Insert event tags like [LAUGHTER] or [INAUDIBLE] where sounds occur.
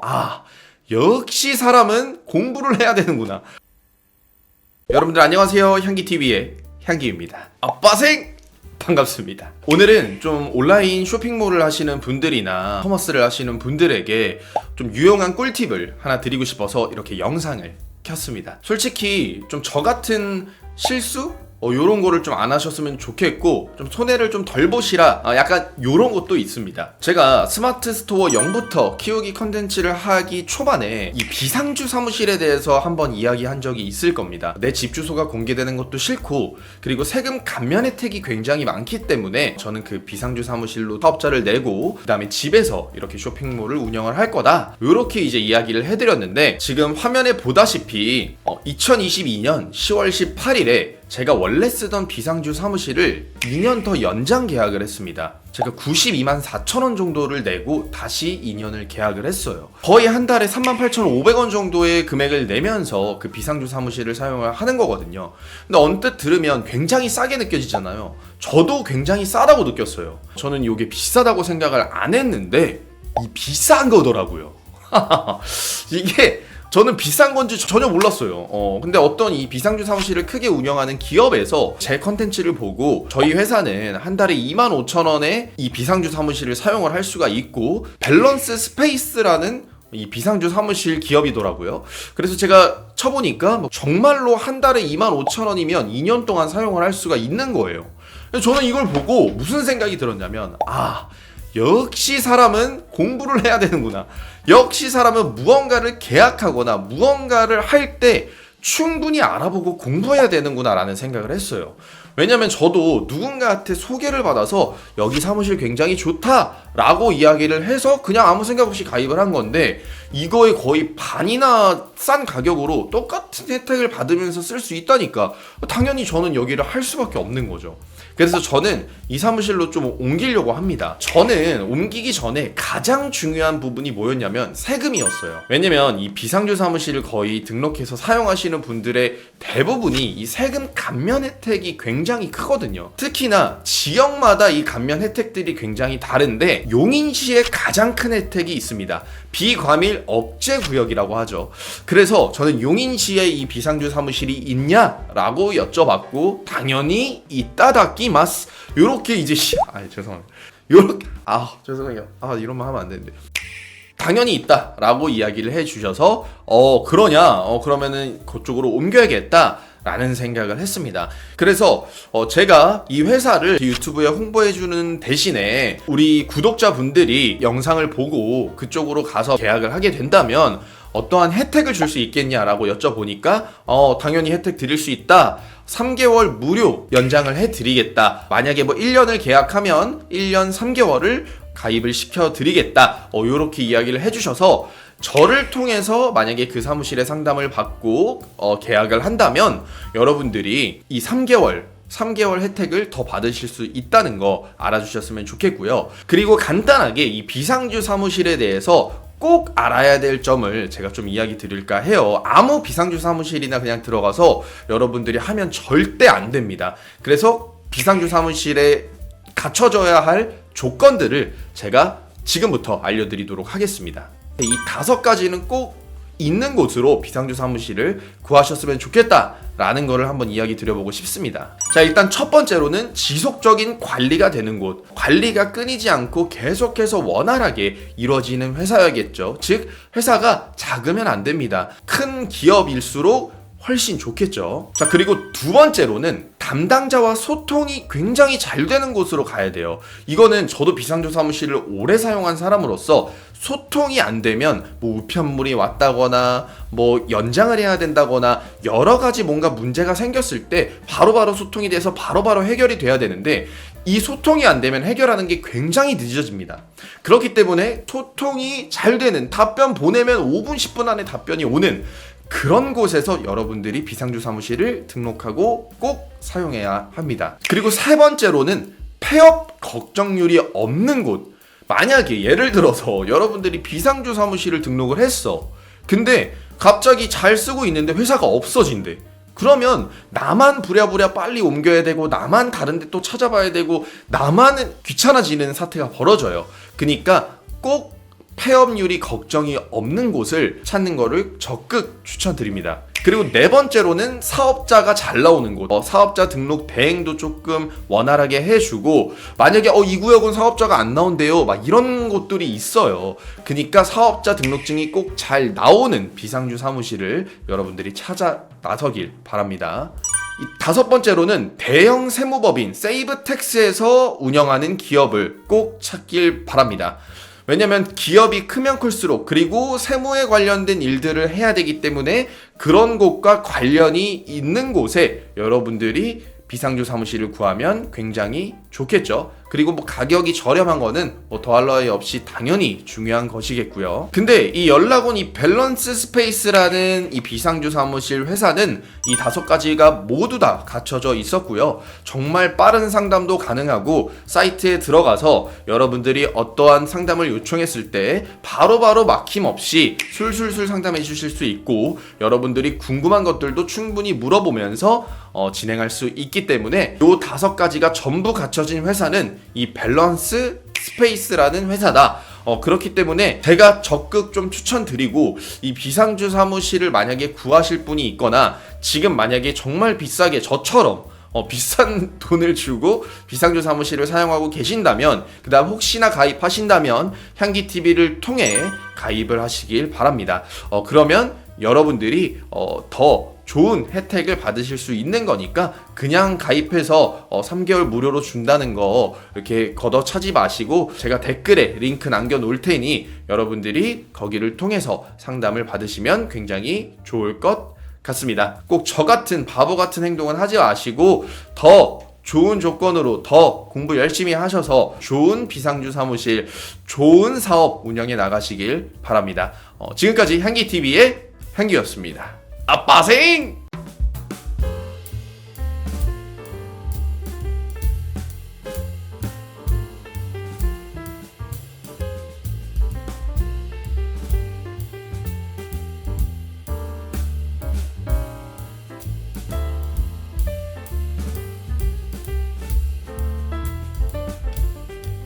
아, 역시 사람은 공부를 해야 되는구나. 여러분들 안녕하세요. 향기TV의 향기입니다. 아빠생! 반갑습니다. 오늘은 좀 온라인 쇼핑몰을 하시는 분들이나 커머스를 하시는 분들에게 좀 유용한 꿀팁을 하나 드리고 싶어서 이렇게 영상을 켰습니다. 솔직히 좀 저 같은 실수? 어, 요런 거를 좀 안 하셨으면 좋겠고 좀 손해를 좀 덜 보시라. 아, 약간 요런 것도 있습니다. 제가 스마트 스토어 0부터 키우기 컨텐츠를 하기 초반에 이 비상주 사무실에 대해서 한번 이야기한 적이 있을 겁니다. 내 집 주소가 공개되는 것도 싫고 그리고 세금 감면 혜택이 굉장히 많기 때문에 저는 그 비상주 사무실로 사업자를 내고 그 다음에 집에서 이렇게 쇼핑몰을 운영을 할 거다. 요렇게 이제 이야기를 해드렸는데 지금 화면에 보다시피 어, 2022년 10월 18일에 제가 원래 쓰던 비상주 사무실을 2년 더 연장 계약을 했습니다. 제가 92만 4천 원 정도를 내고 다시 2년을 계약을 했어요. 거의 한 달에 38,500원 정도의 금액을 내면서 그 비상주 사무실을 사용을 하는 거거든요. 근데 언뜻 들으면 굉장히 싸게 느껴지잖아요. 저도 굉장히 싸다고 느꼈어요. 저는 이게 비싸다고 생각을 안 했는데 이 비싼 거더라고요. [LAUGHS] 이게 저는 비싼 건지 전혀 몰랐어요. 어, 근데 어떤 이 비상주 사무실을 크게 운영하는 기업에서 제 컨텐츠를 보고 저희 회사는 한 달에 2만 5천 원에 이 비상주 사무실을 사용을 할 수가 있고 밸런스 스페이스라는 이 비상주 사무실 기업이더라고요. 그래서 제가 쳐보니까 뭐 정말로 한 달에 2만 5천 원이면 2년 동안 사용을 할 수가 있는 거예요. 저는 이걸 보고 무슨 생각이 들었냐면 아 역시 사람은 공부를 해야 되는구나. 역시 사람은 무언가를 계약하거나 무언가를 할 때 충분히 알아보고 공부해야 되는구나라는 생각을 했어요. 왜냐면 저도 누군가한테 소개를 받아서 여기 사무실 굉장히 좋다라고 이야기를 해서 그냥 아무 생각 없이 가입을 한 건데 이거의 거의 반이나 싼 가격으로 똑같은 혜택을 받으면서 쓸 수 있다니까 당연히 저는 여기를 할 수밖에 없는 거죠. 그래서 저는 이 사무실로 좀 옮기려고 합니다. 저는 옮기기 전에 가장 중요한 부분이 뭐였냐면 세금이었어요. 왜냐면 이 비상주 사무실을 거의 등록해서 사용하시는 분들의 대부분이 이 세금 감면 혜택이 굉장히 크거든요. 특히나 지역마다 이 감면 혜택들이 굉장히 다른데 용인시에 가장 큰 혜택이 있습니다. 비과밀 억제 구역이라고 하죠. 그래서 저는 용인시에 이 비상주 사무실이 있냐라고 여쭤봤고 당연히 있다다끼마스 요렇게 이제 시... 아 죄송합니다. 요렇게 아 죄송해요. 아 이런 말 하면 안 되는데. 당연히 있다라고 이야기를 해주셔서 어 그러냐 어 그러면은 그쪽으로 옮겨야겠다. 라는 생각을 했습니다. 그래서 어 제가 이 회사를 유튜브에 홍보해주는 대신에 우리 구독자분들이 영상을 보고 그쪽으로 가서 계약을 하게 된다면 어떠한 혜택을 줄 수 있겠냐라고 여쭤보니까 어 당연히 혜택 드릴 수 있다. 3개월 무료 연장을 해드리겠다. 만약에 뭐 1년을 계약하면 1년 3개월을 가입을 시켜드리겠다. 어, 요렇게 이야기를 해주셔서 저를 통해서 만약에 그 사무실에 상담을 받고 어, 계약을 한다면 여러분들이 이 3개월 3개월 혜택을 더 받으실 수 있다는 거 알아주셨으면 좋겠고요. 그리고 간단하게 이 비상주 사무실에 대해서 꼭 알아야 될 점을 제가 좀 이야기 드릴까 해요. 아무 비상주 사무실이나 그냥 들어가서 여러분들이 하면 절대 안 됩니다. 그래서 비상주 사무실에 갖춰져야 할 조건들을 제가 지금부터 알려드리도록 하겠습니다. 이 다섯 가지는 꼭 있는 곳으로 비상주 사무실을 구하셨으면 좋겠다라는 거를 한번 이야기 드려보고 싶습니다. 자, 일단 첫 번째로는 지속적인 관리가 되는 곳. 관리가 끊이지 않고 계속해서 원활하게 이루어지는 회사야겠죠. 즉, 회사가 작으면 안 됩니다. 큰 기업일수록 훨씬 좋겠죠. 자, 그리고 두 번째로는 담당자와 소통이 굉장히 잘 되는 곳으로 가야 돼요. 이거는 저도 비상조 사무실을 오래 사용한 사람으로서 소통이 안 되면 뭐 우편물이 왔다거나 뭐 연장을 해야 된다거나 여러 가지 뭔가 문제가 생겼을 때 바로바로 소통이 돼서 바로 바로 해결이 돼야 되는데 이 소통이 안 되면 해결하는 게 굉장히 늦어집니다. 그렇기 때문에 소통이 잘 되는 답변 보내면 5분 10분 안에 답변이 오는 그런 곳에서 여러분들이 비상주 사무실을 등록하고 꼭 사용해야 합니다. 그리고 세 번째로는 폐업 걱정률이 없는 곳. 만약에 예를 들어서 여러분들이 비상주 사무실을 등록을 했어. 근데 갑자기 잘 쓰고 있는데 회사가 없어진대. 그러면 나만 부랴부랴 빨리 옮겨야 되고 나만 다른 데 또 찾아봐야 되고 나만 귀찮아지는 사태가 벌어져요. 그러니까 꼭 폐업률이 걱정이 없는 곳을 찾는 거를 적극 추천드립니다. 그리고 네 번째로는 사업자가 잘 나오는 곳. 어, 사업자 등록 대행도 조금 원활하게 해주고 만약에 어, 이 구역은 사업자가 안 나온대요. 막 이런 곳들이 있어요. 그러니까 사업자 등록증이 꼭 잘 나오는 비상주 사무실을 여러분들이 찾아 나서길 바랍니다. 이 다섯 번째로는 대형 세무법인 세이브텍스에서 운영하는 기업을 꼭 찾길 바랍니다. 왜냐면 기업이 크면 클수록 그리고 세무에 관련된 일들을 해야 되기 때문에 그런 곳과 관련이 있는 곳에 여러분들이 비상주 사무실을 구하면 굉장히 좋겠죠. 그리고 뭐 가격이 저렴한 거는 뭐 더할 나위 없이 당연히 중요한 것이겠고요. 근데 이 연락 온 이 밸런스 스페이스라는 이 비상주 사무실 회사는 이 다섯 가지가 모두 다 갖춰져 있었고요. 정말 빠른 상담도 가능하고 사이트에 들어가서 여러분들이 어떠한 상담을 요청했을 때 바로바로 막힘 없이 술술술 상담해 주실 수 있고 여러분들이 궁금한 것들도 충분히 물어보면서 어, 진행할 수 있기 때문에 요 다섯 가지가 전부 갖춰진 회사는 이 밸런스 스페이스라는 회사다. 어, 그렇기 때문에 제가 적극 좀 추천드리고 이 비상주 사무실을 만약에 구하실 분이 있거나 지금 만약에 정말 비싸게 저처럼 어, 비싼 [LAUGHS] 돈을 주고 비상주 사무실을 사용하고 계신다면 그다음 혹시나 가입하신다면 향기 TV를 통해 가입을 하시길 바랍니다. 어, 그러면 여러분들이 어, 더 좋은 혜택을 받으실 수 있는 거니까 그냥 가입해서 어, 3개월 무료로 준다는 거 이렇게 걷어차지 마시고 제가 댓글에 링크 남겨 놓을 테니 여러분들이 거기를 통해서 상담을 받으시면 굉장히 좋을 것 같습니다. 꼭 저 같은 바보 같은 행동은 하지 마시고 더 좋은 조건으로 더 공부 열심히 하셔서 좋은 비상주 사무실, 좋은 사업 운영해 나가시길 바랍니다. 어, 지금까지 향기TV의 향기였습니다. 아빠생!